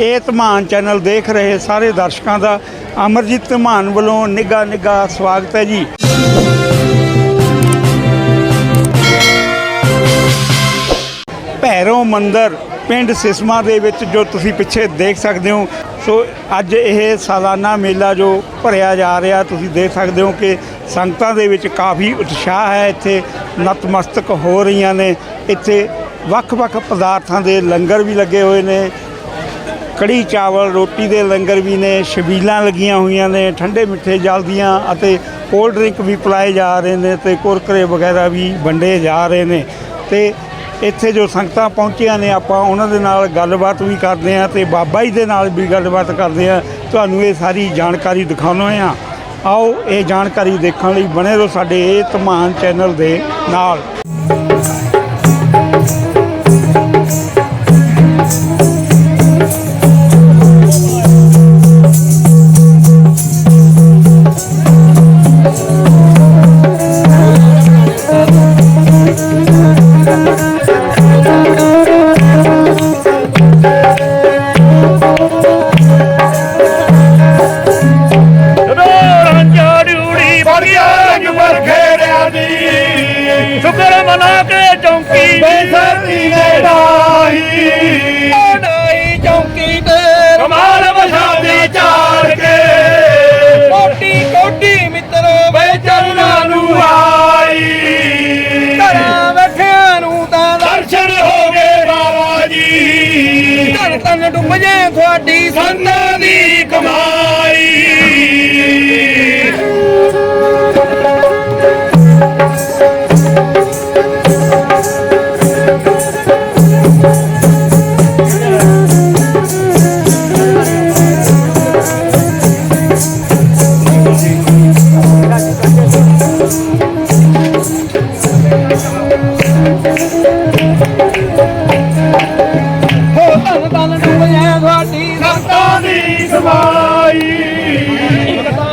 ਇਹ ਧਮਾਨ ਚੈਨਲ ਦੇਖ ਰਹੇ ਸਾਰੇ ਦਰਸ਼ਕਾਂ ਦਾ ਅਮਰਜੀਤ ਧਮਾਨ ਵੱਲੋਂ ਨਿੱਘਾ ਨਿੱਘਾ ਸਵਾਗਤ ਹੈ ਜੀ। ਭੈਰੋ ਮੰਦਰ ਪਿੰਡ ਸਿਸਮਾ ਦੇ ਵਿੱਚ ਜੋ ਤੁਸੀਂ ਪਿੱਛੇ ਦੇਖ ਸਕਦੇ ਹੋ, ਸੋ ਅੱਜ ਇਹ ਸਾਲਾਨਾ ਮੇਲਾ ਜੋ ਭਰਿਆ ਜਾ ਰਿਹਾ, ਤੁਸੀਂ ਦੇਖ ਸਕਦੇ ਹੋ ਕਿ ਸੰਗਤਾਂ ਦੇ ਵਿੱਚ ਕਾਫੀ ਉਤਸ਼ਾਹ ਹੈ, ਇੱਥੇ ਨਤਮਸਤਕ ਹੋ ਰਹੀਆਂ ਨੇ, ਇੱਥੇ ਵੱਖ-ਵੱਖ ਪਦਾਰਥਾਂ ਦੇ ਲੰਗਰ ਵੀ ਲੱਗੇ ਹੋਏ ਨੇ ਕੜੀ ਚਾਵਲ, ਰੋਟੀ ਦੇ ਲੰਗਰ ਵੀ ਨੇ ਛਬੀਲਾਂ ਲੱਗੀਆਂ ਹੋਈਆਂ ਨੇ, ਠੰਡੇ ਮਿੱਠੇ ਜਲ ਦੀਆਂ ਅਤੇ ਕੋਲਡ ਡਰਿੰਕ ਵੀ ਪਿਲਾਏ ਜਾ ਰਹੇ ਨੇ ਤੇ ਕੁਰਕਰੇ ਵਗੈਰਾ ਵੀ ਵੰਡੇ ਜਾ ਰਹੇ ਨੇ। ਤੇ ਇੱਥੇ ਜੋ ਸੰਗਤਾਂ ਪਹੁੰਚੀਆਂ ਨੇ, ਆਪਾਂ ਉਹਨਾਂ ਦੇ ਨਾਲ ਗੱਲਬਾਤ ਵੀ ਕਰਦੇ ਹਾਂ ਤੇ ਬਾਬਾ ਜੀ ਦੇ ਨਾਲ ਵੀ ਗੱਲਬਾਤ ਕਰਦੇ ਹਾਂ। ਤੁਹਾਨੂੰ ਇਹ ਸਾਰੀ ਜਾਣਕਾਰੀ ਦਿਖਾਉਂਦੇ ਹਾਂ। ਆਓ, ਇਹ ਜਾਣਕਾਰੀ ਦੇਖਣ ਲਈ ਬਣੇ ਰਹੋ ਸਾਡੇ ਇਹ ਧਮਾਨ ਚੈਨਲ ਦੇ ਨਾਲ। ਧੰਨ ਤੁਹਾਡੀ ਸੰਤਾਂ ਦੀ ਕਮਾਈ। ਹੋ ਧੰਨ ਧੰਨ ਡੁੱਬ ਤੁਹਾਡੀ ਸੰਤਾਂ ਦੀ ਸੰਤਾਂ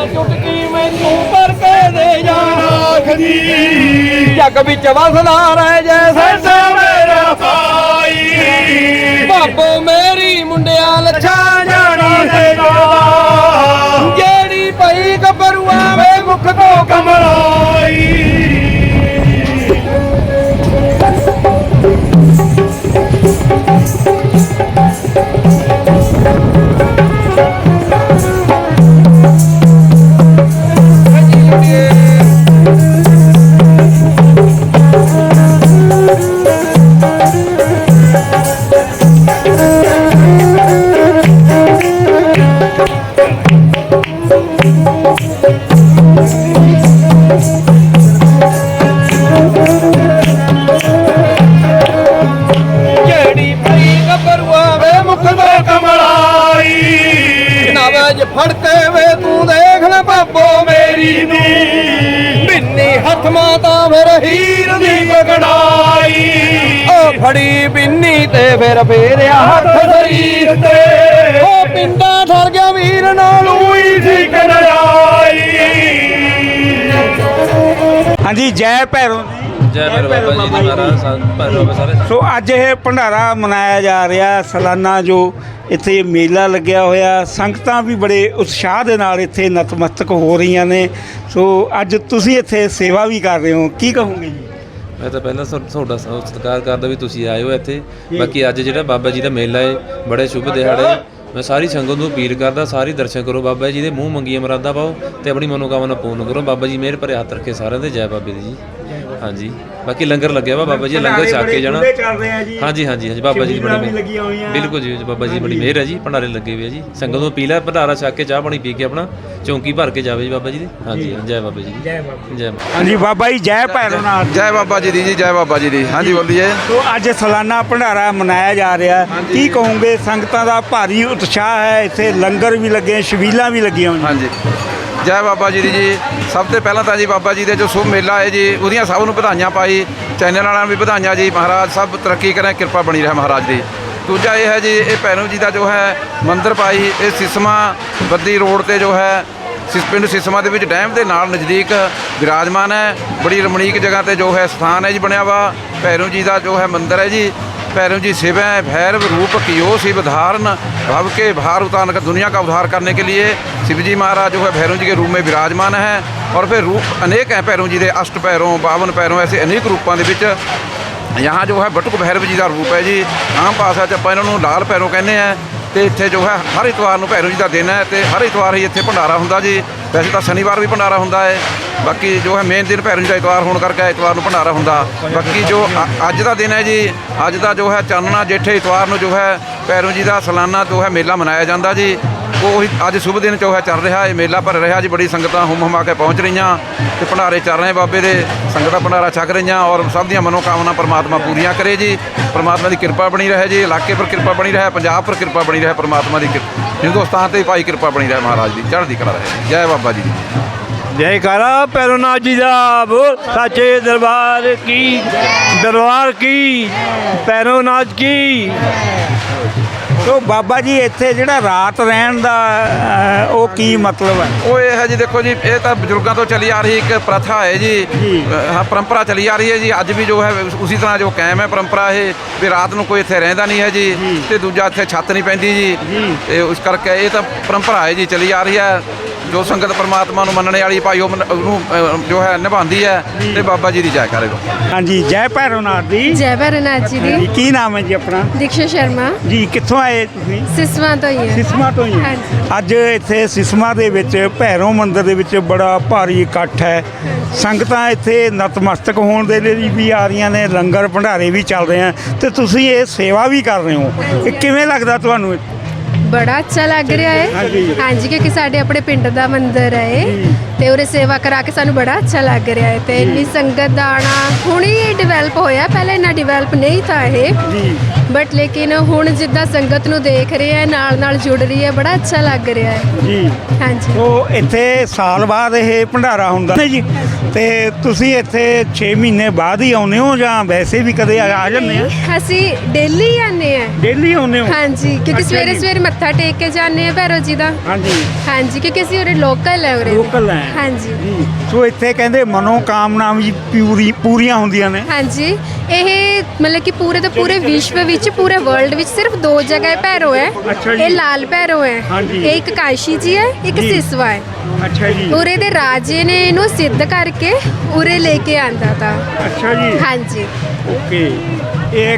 ਚੁਟਕੀ ਮੈਨੂੰ ਪਰ ਕੇ ਦੇ ਜਾਣਾ ਆਖਦੀ। ਜੱਗ ਵਿੱਚ ਵਸਦਾ ਰਹਿ ਜੈ। ਸੈਂਦਾ ਮੇਰਾ ਭਾਈ। ਬਾਬੋ ਮੇਰੀ ਮੁੰਡਿਆਂ ਲੱਛਾ ਜਾਣੀ। ਜਾਵਾ ਜਿਹੜੀ ਪਈ ਗੱਭਰੂਆ ਵੇ ਮੁਖ ਤੋਂ ਕਮਲਾਈ। ਫਿਰ। ਹੀਰ ਦੀ ਪਕੜਾਈ ਉਹ ਫੜੀ ਬਿੰਨੀ ਤੇ ਫਿਰ ਫੇਰਿਆ ਹੱਥ ਸਰੀਰ ਤੇ। ਉਹ ਪਿੰਡਾ ਠਰ ਗਿਆ ਵੀਰ ਨਾਲ। ਲੂਈ ਦੀ ਕੜਾਈ ਹਾਂਜੀ ਜੈ ਭੈਰੋ ਜੀ। ਭੈਰੋ ਬਾਬਾ ਜੀ ਦੀ ਮਹਾਰਾਜ ਸਾਹਿਬ ਭੈਰੋ ਬਾਬਾ ਸਾਰੇ। ਸੋ ਅੱਜ ਇਹ ਭੰਡਾਰਾ ਮਨਾਇਆ ਜਾ ਰਿਹਾ ਸਾਲਾਨਾ ਜੋ ਇੱਥੇ ਮੇਲਾ ਲੱਗਿਆ ਹੋਇਆ। ਸੰਗਤਾਂ ਵੀ ਬੜੇ ਉਤਸ਼ਾਹ ਦੇ ਨਾਲ ਇੱਥੇ ਨਤਮਸਤਕ ਹੋ ਰਹੀਆਂ ਨੇ। ਸੋ ਅੱਜ ਤੁਸੀਂ ਇੱਥੇ ਸੇਵਾ ਵੀ ਕਰ ਰਹੇ ਹੋ। ਕੀ ਕਹੋਗੇ ਜੀ? ਮੈਂ ਤਾਂ ਪਹਿਲਾਂ ਤੁਹਾ- ਤੁਹਾਡਾ ਸ- ਸਤਿਕਾਰ ਕਰਦਾ ਵੀ ਤੁਸੀਂ ਆਏ ਹੋ ਇੱਥੇ। ਬਾਕੀ ਅੱਜ ਜਿਹੜਾ ਬਾਬਾ ਜੀ ਦਾ ਮੇਲਾ ਹੈ ਬੜੇ ਸ਼ੁਭ ਦਿਹਾੜੇ। ਮੈਂ ਸਾਰੀ ਸੰਗਤ ਨੂੰ ਅਪੀਲ ਕਰਦਾ ਸਾਰੀ ਦਰਸ਼ਨ ਕਰੋ ਬਾਬਾ ਜੀ ਦੇ। ਮੂੰਹ ਮੰਗੀਆਂ ਮੁਰਾਦਾਂ ਪਾਓ ਤੇ ਆਪਣੀ ਮਨੋਕਾਮਨਾ ਪੂਰਨ ਕਰੋ। ਬਾਬਾ ਜੀ ਮਿਹਰ ਭਰੇ ਹੱਥ ਰੱਖੇ ਸਾਰਿਆਂ ਦੇ। ਜੈ ਬਾਬੇ ਦੀ ਜੀ। ਹਾਂਜੀ। ਬਾਕੀ ਲੰਗਰ ਲੱਗਿਆ ਵਾ ਬਾਬਾ ਜੀ ਲੰਗਰ ਛਕ ਕੇ ਜਾਣਾ। ਚੱਲ ਰਹੇ ਆ ਜੀ। ਹਾਂਜੀ ਹਾਂਜੀ ਹਾਂਜੀ ਬਾਬਾ ਜੀ ਦੀ ਬੜੀ ਲੱਗੀਆਂ ਹੋਈਆਂ। ਬਿਲਕੁਲ ਜੀ ਬਾਬਾ ਜੀ ਬੜੀ ਮਿਹਰ ਹੈ ਜੀ ਭੰਡਾਰੇ ਲੱਗੇ ਹੋਏ ਆ ਜੀ। ਸੰਗਤ ਨੂੰ ਅਪੀਲ ਹੈ ਭੰਡਾਰਾ ਛਕ ਕੇ ਚਾਹ ਪਾਣੀ ਪੀ ਕੇ ਆਪਣਾ ਚੌਂਕੀ ਭਰ ਕੇ ਜਾਵੇ ਜੀ ਬਾਬਾ ਜੀ ਦੀ। ਹਾਂਜੀ ਜੈ। ਬਾਬਾ ਜੀ ਦੀ। ਜੈ ਬਾਬਾ ਜੈ ਬਾਬਾ ਹਾਂਜੀ ਬਾਬਾ ਜੀ ਜੈ ਭੈਰੋਨਾਥ ਜੈ ਬਾਬਾ ਜੀ ਦੀ ਜੀ ਜੈ ਬਾਬਾ ਜੀ ਦੀ। ਹਾਂਜੀ ਬੋਲੀਏ ਸੋ ਅੱਜ ਸਾਲਾਨਾ ਭੰਡਾਰਾ ਮਨਾਇਆ ਜਾ ਰਿਹਾ। ਕੀ ਕਹੋਗੇ ਸੰਗਤਾਂ ਦਾ ਭਾਰੀ ਉਤਸ਼ਾਹ ਹੈ। ਇੱਥੇ ਲੰਗਰ ਵੀ ਲੱਗੇ ਛਬੀਲਾਂ ਵੀ ਲੱਗੀਆਂ ਹੋਈਆਂ। ਹਾਂਜੀ। ਜੈ ਬਾਬਾ ਜੀ ਦੀ ਜੀ। ਸਭ ਤੋਂ ਪਹਿਲਾਂ ਤਾਂ ਜੀ ਬਾਬਾ ਜੀ ਦੇ ਜੋ ਸ਼ੁਭ ਮੇਲਾ ਹੈ ਜੀ, ਉਹਦੀਆਂ ਸਭ ਨੂੰ ਵਧਾਈਆਂ ਪਾਈ। ਚੈਨਲ ਵਾਲਿਆਂ ਨੂੰ ਵੀ ਵਧਾਈਆਂ ਜੀ। ਮਹਾਰਾਜ ਸਭ ਤਰੱਕੀ ਕਰੇ, ਕਿਰਪਾ ਬਣੀ ਰਹੇ ਮਹਾਰਾਜ ਦੀ। ਦੂਜਾ ਇਹ ਹੈ ਜੀ, ਇਹ ਭੈਰੋ ਜੀ ਦਾ ਜੋ ਹੈ ਮੰਦਿਰ ਪਾਈ, ਇਹ ਸਿਸਮਾ ਬੱਦੀ ਰੋਡ ਤੇ ਜੋ ਹੈ, ਸਿਸ ਪਿੰਡ ਸਿਸਮਾ ਦੇ ਵਿੱਚ ਡੈਮ ਦੇ ਨਾਲ ਨਜ਼ਦੀਕ ਵਿਰਾਜਮਾਨ ਹੈ। ਬੜੀ ਰਮਣੀਕ ਜਗ੍ਹਾ ਤੇ ਜੋ ਹੈ ਸਥਾਨ ਹੈ ਜੀ ਬਣਿਆ ਵਾ। ਭੈਰੋ ਜੀ ਦਾ ਜੋ ਹੈ ਮੰਦਿਰ ਹੈ ਜੀ। पैरों जी शिव है भैरव रूप कियो शिव धारण भव के भार उतार कर दुनिया का उद्धार करने के लिए शिव जी महाराज जो है भैरव जी के रूप में विराजमान है और फिर रूप अनेक हैं भैरव जी के अष्ट पैरों बावन पैरों ऐसे अनेक रूपों के ਵਿੱਚ यहाँ जो है बटुक भैरव जी ਦਾ ਰੂਪ ਹੈ ਜੀ ਆਮ ਭਾਸ਼ਾ 'ਚ ਆਪਾਂ ਇਹਨਾਂ ਨੂੰ ਲਾਲ ਪੈਰੋਂ ਕਹਿੰਦੇ ਆ ਤੇ ਇੱਥੇ ਜੋ ਹੈ ਹਰ ਇਤਵਾਰ ਨੂੰ ਭੈਰੋ ਜੀ ਦਾ ਦਿਨ ਹੈ ਤੇ ਹਰ ਇਤਵਾਰ ਹੀ ਇੱਥੇ ਭੰਡਾਰਾ ਹੁੰਦਾ ਜੀ ਵੈਸੇ ਤਾਂ ਸ਼ਨੀਵਾਰ ਵੀ ਭੰਡਾਰਾ ਹੁੰਦਾ ਹੈ, ਬਾਕੀ ਜੋ ਹੈ ਮੇਨ ਦਿਨ ਭੈਰੋ ਜੀ ਦਾ ਇਤਵਾਰ ਹੋਣ ਕਰਕੇ ਐਤਵਾਰ ਨੂੰ ਭੰਡਾਰਾ ਹੁੰਦਾ। ਬਾਕੀ ਜੋ ਅ- ਅੱਜ ਦਾ ਦਿਨ ਹੈ ਜੀ, ਅੱਜ ਦਾ ਜੋ ਹੈ ਚਾਨਣਾ ਜੇਠੇ ਇਤਵਾਰ ਨੂੰ ਜੋ ਹੈ ਭੈਰੋ ਜੀ ਦਾ ਸਾਲਾਨਾ ਜੋ ਹੈ ਮੇਲਾ ਮਨਾਇਆ ਜਾਂਦਾ ਜੀ। ਉਹ ਅੱਜ ਸ਼ੁਭ ਦਿਨ ਜੋ ਹੈ ਚੱਲ ਰਿਹਾ, ਇਹ ਮੇਲਾ ਭਰ ਰਿਹਾ ਜੀ, ਬੜੀ ਸੰਗਤਾਂ ਹੁਮ ਹੁਮਾ ਕੇ ਪਹੁੰਚ ਰਹੀਆਂ ਤੇ ਭੰਡਾਰੇ ਚੱਲ ਰਹੇ ਬਾਬੇ ਦੇ, ਸੰਗਤਾਂ ਭੰਡਾਰਾ ਛਕ ਰਹੀਆਂ ਔਰ ਸਭ ਦੀਆਂ ਮਨੋਕਾਮਨਾ ਪਰਮਾਤਮਾ ਪੂਰੀਆਂ ਕਰੇ ਜੀ, ਪਰਮਾਤਮਾ ਦੀ ਕਿਰਪਾ ਬਣੀ ਰਹੇ ਜੀ, ਇਲਾਕੇ ਪਰ ਕਿਰਪਾ ਬਣੀ ਰਹੇ, ਪੰਜਾਬ ਪਰ ਕਿਰਪਾ ਬਣੀ ਰਹੇ, ਪਰਮਾਤਮਾ ਦੀ ਕਿਰਪਾ, ਹਿੰਦੁਸਤਾਨ ਤੇ ਭਾਈ ਕਿਰਪਾ ਬਣੀ ਰਹੇ ਮਹਾਰਾਜ ਦੀ, ਚੜ੍ਹਦੀ ਕਲਾ ਰਹੇ, ਜੈ ਬਾਬਾ ਜੀ ਦੀ। ਜੈਕਾਰਾ ਪੈਰੋਨਾਥ ਜੀ ਦਾ ਬੋਲ, ਸਾਚੇ ਦਰਬਾਰ ਕੀ ਦਰਬਾਰ ਕੀ ਪੈਰੋਨਾਥ ਕੀ। ਸੋ ਬਾਬਾ ਜੀ ਇੱਥੇ ਜਿਹੜਾ ਰਾਤ ਰਹਿਣ ਦਾ ਉਹ ਕੀ ਮਤਲਬ ਹੈ ਉਹ ਇਹ ਹੈ ਜੀ ਦੇਖੋ ਜੀ ਇਹ ਤਾਂ ਬਜ਼ੁਰਗਾਂ ਤੋਂ ਚੱਲੀ ਆ ਰਹੀ ਇੱਕ ਪ੍ਰਥਾ ਹੈ ਜੀ ਜੀ। ਅ, ਹਾਂ ਪਰੰਪਰਾ ਚੱਲੀ ਆ ਰਹੀ ਹੈ ਜੀ ਅੱਜ ਵੀ ਜੋ ਹੈ ਉਸੇ ਤਰ੍ਹਾਂ ਜੋ ਕਾਇਮ ਹੈ ਪਰੰਪਰਾ ਇਹ ਵੀ ਰਾਤ ਨੂੰ ਕੋਈ ਇੱਥੇ ਰਹਿੰਦਾ ਨਹੀਂ ਹੈ ਜੀ ਜੀ। ਤੇ ਦੂਜਾ ਇੱਥੇ ਛੱਤ ਨਹੀਂ ਪੈਂਦੀ ਜੀ ਜੀ। ਤੇ ਉਸ ਕਰਕੇ ਇਹ ਤਾਂ ਪਰੰਪਰਾ ਹੈ ਜੀ ਚੱਲੀ ਆ ਰਹੀ ਹੈ ਜੋ ਸੰਗਤ ਪਰਮਾਤਮਾ ਨੂੰ ਮੰਨਣ ਵਾਲੀ ਭਾਈ ਉਹ ਮਨ- ਉਹਨੂੰ ਜੋ ਹੈ ਨਿਭਾਉਂਦੀ ਹੈ ਤੇ ਬਾਬਾ ਜੀ ਦੀ ਜੈ ਕਰੇ ਹਾਂਜੀ ਜੈ ਭੈਰਵਨਾਥ ਜੀ। ਜੈ ਭੈਰੋਨਾਥ ਜੀ ਜੀ ਦੀ। ਕੀ ਨਾਮ ਹੈ ਜੀ ਆਪਣਾ? ਦੀਕਸ਼ਾ ਸ਼ਰਮਾ। ਜੀ ਕਿੱਥੋਂ ਆਏ ਤੁਸੀਂ? ਸਿਸਵਾਂ ਤੋਂ ਹੀ ਹੈ। ਸਿਸਮਾ ਤੋਂ ਹੀ ਹੈ। ਹਾਂਜੀ। ਅੱਜ ਇੱਥੇ ਸਿਸਮਾ ਦੇ ਵਿੱਚ ਭੈਰੋ ਮੰਦਿਰ ਦੇ ਵਿੱਚ ਬੜਾ ਭਾਰੀ ਇਕੱਠ ਹੈ। ਸੰਗਤਾਂ ਇੱਥੇ ਨਤਮਸਤਕ ਹੋਣ ਦੇ ਲਈ ਵੀ ਆ ਰਹੀਆਂ ਨੇ ਲੰਗਰ ਭੰਡਾਰੇ ਵੀ ਚੱਲ ਰਹੇ ਆ। ਤੇ ਤੁਸੀਂ ਇਹ ਸੇਵਾ ਵੀ ਕਰ ਰਹੇ ਹੋ। ਇਹ ਕਿਵੇਂ ਲੱਗਦਾ ਤੁਹਾਨੂੰ? ਬੜਾ ਅੱਛਾ ਲੱਗ ਰਿਹਾ ਹੈ। ਹਾਂਜੀ। ਕਿਉਂਕਿ ਸਾਡੇ ਆਪਣੇ ਪਿੰਡ ਦਾ ਮੰਦਿਰ ਹੈ ਇਹ ਤੇ ਉਰੇ ਸੇਵਾ ਕਰਾ ਕੇ ਸਾਨੂੰ ਬੜਾ ਅੱਛਾ ਲੱਗ ਰਿਹਾ ਹੈ ਤੇ ਇੰਨੀ ਸੰਗਤ ਦਾ ਆਣਾ ਹੁਣੀ ਡਿਵੈਲਪ ਹੋਇਆ ਪਹਿਲਾਂ ਇੰਨਾ ਡਿਵੈਲਪ ਨਹੀਂ ਥਾ ਇਹ। ਜੀ। ਬਟ ਲੇਕਿਨ ਹੁਣ ਜਿੱਦਾਂ ਸੰਗਤ ਨੂੰ ਦੇਖ ਰਹੇ ਹੈ ਨਾਲ ਨਾਲ ਜੁੜ ਰਹੀ ਹੈ ਬੜਾ ਅੱਛਾ ਲੱਗ ਰਿਹਾ ਹੈ। ਜੀ। ਹਾਂਜੀ। ਸੋ ਇੱਥੇ ਸਾਲ ਬਾਅਦ ਇਹ ਭੰਡਾਰਾ ਹੁੰਦਾ। ਨੇ ਜੀ। ਤੇ ਤੁਸੀਂ ਇੱਥੇ 6 ਮਹੀਨੇ ਬਾਅਦ ਹੀ ਆਉਂਦੇ ਹੋ ਜਾਂ ਵੈਸੇ ਵੀ ਕਦੇ ਆ ਆ ਜਾਂਦੇ ਆ? ਅਸੀਂ ਡੇਲੀ ਆਨੇ ਆ ਡੇਲੀ ਆਉਂਦੇ ਹੋ? ਹਾਂਜੀ ਕਿਉਂਕਿ ਅੱਛਾ ਸਵੇਰੇ ਜੀ। ਸਵੇਰੇ ਮੱਥਾ ਟੇਕ ਕੇ ਜਾਂਦੇ ਆ ਭੈਰੋ ਜੀ ਦਾ। ਹਾਂਜੀ। ਹਾਂਜੀ ਕਿਉਂਕਿ ਅਸੀਂ ਉਰੇ ਲੋਕਲ ਹੈ ਉਰੇ। ਦੇ। ਲੋਕਲ ਹੈ। ਹਾਂਜੀ। ਜੀ। ਸੋ ਇੱਥੇ ਕਹਿੰਦੇ ਮਨੋ ਕਾਮਨਾ ਵੀ ਪੂਰੀ ਪੂਰੀਆਂ ਹੁੰਦੀਆਂ ਨੇ। ਹਾਂਜੀ ਇਹ ਮਤਲਬ ਕਿ ਪੂਰੇ ਤੋਂ ਪੂਰੇ ਵਿਸ਼ਵ ਵਿੱਚ ਪੂਰੇ ਵਰਲਡ ਵਿੱਚ ਸਿਰਫ ਦੋ ਜਗ੍ਹਾ ਹੈ ਭੈਰੋ ਹੈ। ਅੱਛਾ ਜੀ। ਇਹ ਲਾਲ ਭੈਰੋ ਹੈ। ਹਾਂਜੀ। ਇਹ ਇੱਕ ਕਾਸ਼ੀ ਜੀ ਹੈ ਇੱਕ ਜੀ। ਸਿਸਵਾ ਹੈ। ਅੱਛਾ ਜੀ। ਉਰੇ ਦੇ ਰਾਜੇ ਨੇ ਇਹਨੂੰ ਸਿੱਧ ਕਰਕੇ ਉਰੇ ਲੈ ਕੇ ਆਂਦਾ ਤਾ। ਅੱਛਾ ਜੀ। ਹਾਂਜੀ। ਓਕੇ। ਇਹ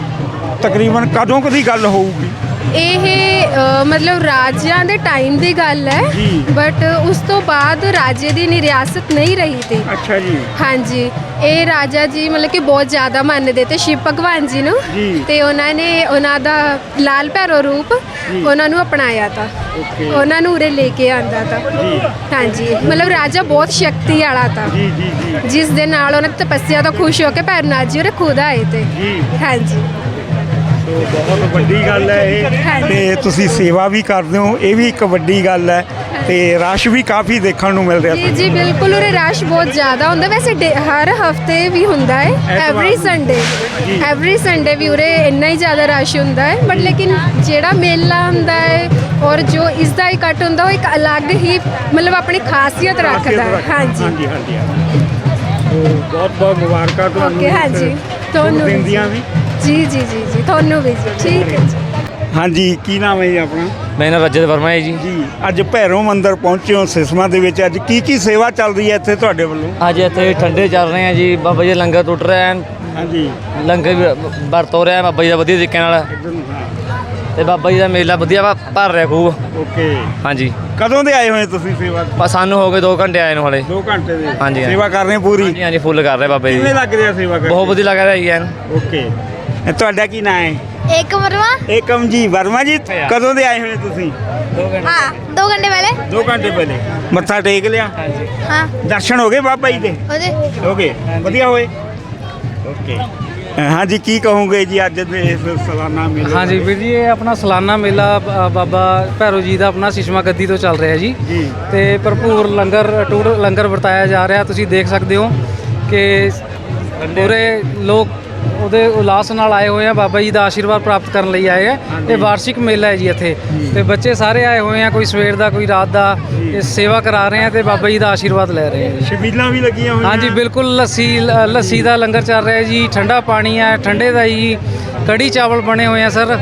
ਤਕਰੀਬਨ ਕਦੋਂ ਕਦੀ ਗੱਲ ਹੋਊਗੀ? ਇਹ ਅ, ਮਤਲਬ ਰਾਜਿਆਂ ਦੇ ਟਾਈਮ ਦੀ ਗੱਲ ਹੈ ਜੀ। ਬਟ ਉਸ ਤੋਂ ਬਾਅਦ ਰਾਜੇ ਦੀ ਨਿਰਿਆਸਤ ਨਹੀਂ ਰਹੀ ਤੀ। ਅੱਛਾ ਜੀ। ਹਾਂਜੀ। ਇਹ ਰਾਜਾ ਜੀ ਮਤਲਬ ਕਿ ਬਹੁਤ ਜ਼ਿਆਦਾ ਮੰਨਦੇ ਤੇ ਸ਼ਿਵ ਭਗਵਾਨ ਜੀ ਨੂੰ ਜੀ। ਤੇ ਉਹਨਾਂ ਨੇ ਉਹਨਾਂ ਦਾ ਲਾਲ ਭੈਰੋ ਰੂਪ ਉਹਨਾਂ ਨੂੰ ਅਪਣਾਇਆ ਤਾ। ਓਕੇ। ਉਹਨਾਂ ਨੂੰ ਉਰੇ ਲੈ ਕੇ ਆਂਦਾ ਤਾ। ਜੀ। ਹਾਂਜੀ। ਮਤਲਬ ਰਾਜਾ ਬਹੁਤ ਸ਼ਕਤੀ ਵਾਲਾ ਤਾ। ਜੀ ਜੀ ਜੀ। ਜਿਸ ਦੇ ਨਾਲ ਉਹਨਾਂ ਦੀ ਤਪੱਸਿਆ ਤੋਂ ਖੁਸ਼ ਹੋ ਕੇ ਭੈਰਨਾਥ ਜੀ ਉਰੇ ਖੁਦ ਆਏ ਤੇ। ਜੀ। ਹਾਂਜੀ। ਸੋ ਬਹੁਤ ਵੱਡੀ ਗੱਲ ਹੈ ਇਹ। ਤੇ ਤੁਸੀਂ ਸੇਵਾ ਵੀ ਕਰਦੇ ਹੋ ਇਹ ਵੀ ਇੱਕ ਵੱਡੀ ਗੱਲ ਹੈ ਤੇ ਰਸ਼ ਵੀ ਕਾਫੀ ਦੇਖਣ ਨੂੰ ਮਿਲ ਰਿਹਾ ਜੀ ਜੀ ਬਿਲਕੁਲ ਉਰੇ ਰਸ਼ ਬਹੁਤ ਜ਼ਿਆਦਾ ਹੁੰਦਾ। ਵੈਸੇ ਡੇ- ਹਰ ਹਫ਼ਤੇ ਵੀ ਹੁੰਦਾ ਹੈ ਐਤਵਾਰ ਐਵਰੀ ਨੂੰ। ਸੰਡੇ ਜੀ। ਐਵਰੀ ਸੰਡੇ ਵੀ ਉਰੇ ਇੰਨਾ ਹੀ ਜ਼ਿਆਦਾ ਰਸ਼ ਹੁੰਦਾ ਹੈ। ਬਟ ਲੇਕਿਨ ਜਿਹੜਾ ਮੇਲਾ ਹੁੰਦਾ ਹੈ ਔਰ ਜੋ ਇਸ ਦਾ ਇਕੱਠ ਹੁੰਦਾ ਉਹ ਇੱਕ ਅਲੱਗ ਹੀ ਮਤਲਬ ਆਪਣੀ ਖਾਸੀਅਤ ਰੱਖਦਾ ਹੈ। ਹਾਂਜੀ। ਹਾਂਜੀ ਹਾਂਜੀ ਬਹੁਤ ਬਹੁਤ ਮੁਬਾਰਕਾਂ ਤੁਹਾਨੂੰ ਓਕੇ ਹਾਂਜੀ। ਤੁਹਾਨੂੰ ਦਿਨ। ਦੀਆਂ ਵੀ। ਜੀ ਜੀ ਜੀ ਜੀ ਤੁਹਾਨੂੰ ਵੀ ਜੀ ਠੀਕ ਹੈ ਜੀ। ਹਾਂਜੀ ਕੀ ਨਾਮ ਹੈ ਜੀ ਆਪਣਾ? ਮੈਂ ਨਾ ਰਜਤ ਵਰਮਾ ਹੈ ਜੀ। ਜੀ ਅੱਜ ਭੈਰੋ ਮੰਦਿਰ ਪਹੁੰਚੇ ਹੋ ਸਿਸਮਾ ਦੇ ਵਿੱਚ। ਅੱਜ ਕੀ ਕੀ ਸੇਵਾ ਚੱਲ ਰਹੀ ਹੈ ਇੱਥੇ ਤੁਹਾਡੇ ਵੱਲੋਂ? ਅੱਜ ਇੱਥੇ ਠੰਡੇ ਚੱਲ ਰਹੇ ਆ ਜੀ ਬਾਬਾ ਜੀ ਦਾ ਲੰਗਰ ਟੁੱਟ ਰਿਹਾ ਹੈ ਹਾਂਜੀ। ਲੰਗਰ ਵੀ ਵਰਤ ਹੋ ਰਿਹਾ ਬਾਬਾ ਜੀ ਦਾ ਵਧੀਆ ਤਰੀਕੇ ਨਾਲ। ਤੇ ਬਾਬਾ ਜੀ ਦਾ ਮੇਲਾ ਵਧੀਆ ਵਾ- ਭਰ ਰਿਹਾ ਖੂਬ। ਓਕੇ। ਹਾਂਜੀ। ਕਦੋਂ ਦੇ ਆਏ ਹੋਏ ਤੁਸੀਂ ਸੇਵਾ? ਬਸ ਸਾਨੂੰ ਹੋ ਗਏ 2 ਘੰਟੇ ਆਏ ਨੂੰ ਹਲੇ। 2 ਘੰਟੇ ਦੇ। ਹਾਂਜੀ, ਹਾਂਜੀ। ਸੇਵਾ ਕਰ ਰਹੇ ਹੋ ਪੂਰੀ? ਹਾਂਜੀ ਹਾਂਜੀ ਫੁੱਲ ਕਰ ਰਹੇ ਬਾਬਾ ਜੀ। ਕਿਵੇਂ ਲੱਗ ਰਿਹਾ ਸੇਵਾ ਕਰਕੇ? ਬਹੁਤ ਵਧੀਆ ਲੱਗ ਰਿਹਾ ਜੀ ਐਨ। ਓਕੇ। ਇਹ ਤੁਹਾਡਾ ਕੀ ਨਾਮ ਹੈ? ਇੱਕ ਵਰਮਾ। ਏਕਮ ਜੀ ਵਰਮਾ ਜੀ ਕਦੋਂ ਦੇ ਆਏ ਹੋਏ ਤੁਸੀਂ? ਹਾਂ ਘੰਟੇ ਪਹਿਲੇ। 2 ਘੰਟੇ ਪਹਿਲੇ। ਮੱਥਾ ਟੇਕ ਲਿਆ? ਹਾਂ। ਦਰਸ਼ਨ ਹੋ ਗਏ ਬਾਬਾ ਜੀ ਦੇ? ਹੋ ਗਏ ਵਧੀਆ ਹੋਏ? ਓਕੇ ਹਾਂਜੀ ਕੀ ਕਹੋਗੇ ਜੀ ਅੱਜ ਦੇ ਇਸ ਸਾਲਾਨਾ ਮੇਲੇ ਹਾਂਜੀ ਵੀਰ ਜੀ ਇਹ ਆਪਣਾ ਸਾਲਾਨਾ ਮੇਲਾ ਅ, ਬਾਬਾ ਭੈਰੋ ਜੀ ਦਾ ਆਪਣਾ ਸ਼ਿਸ਼ਮਾ ਗੱਦੀ ਤੋਂ ਚੱਲ ਰਿਹਾ ਜੀ। ਜੀ। ਤੇ ਭਰਪੂਰ ਲੰਗਰ ਟੂਰ ਲੰਗਰ ਵਰਤਾਇਆ ਜਾ ਰਿਹਾ। ਤੁਸੀਂ ਦੇਖ ਸਕਦੇ ਹੋ ਕਿ ਪੂਰੇ ਲੋਕ ਉਹਦੇ ਉਲਾਸ ਨਾਲ ਆਏ ਹੋਏ ਆ ਬਾਬਾ ਜੀ ਦਾ ਆਸ਼ੀਰਵਾਦ ਪ੍ਰਾਪਤ ਕਰਨ ਲਈ ਆਏ ਆ। ਇਹ ਵਾਰਸ਼ਿਕ ਮੇਲਾ ਹੈ ਜੀ ਇੱਥੇ। ਤੇ ਬੱਚੇ ਸਾਰੇ ਆਏ ਹੋਏ ਆ ਕੋਈ ਸਵੇਰ ਦਾ ਕੋਈ ਰਾਤ ਦਾ ਇਹ ਸੇਵਾ ਕਰਾ ਰਹੇ ਆ ਤੇ ਬਾਬਾ ਜੀ ਦਾ ਆਸ਼ੀਰਵਾਦ ਲੈ ਰਹੇ ਆ ਸ਼ਬੀਲਾਂ ਵੀ ਲੱਗੀਆਂ ਹੋਈਆਂ। ਹਾਂਜੀ ਬਿਲਕੁਲ ਲੱਸੀ ਲੱਸੀ ਦਾ ਲੰਗਰ ਚੱਲ ਰਿਹਾ ਜੀ ਠੰਡਾ ਪਾਣੀ ਹੈ ਠੰਡੇ ਦਾ ਜੀ ਕੜੀ ਚਾਵਲ ਬਣੇ ਹੋਏ ਆ ਸਰ।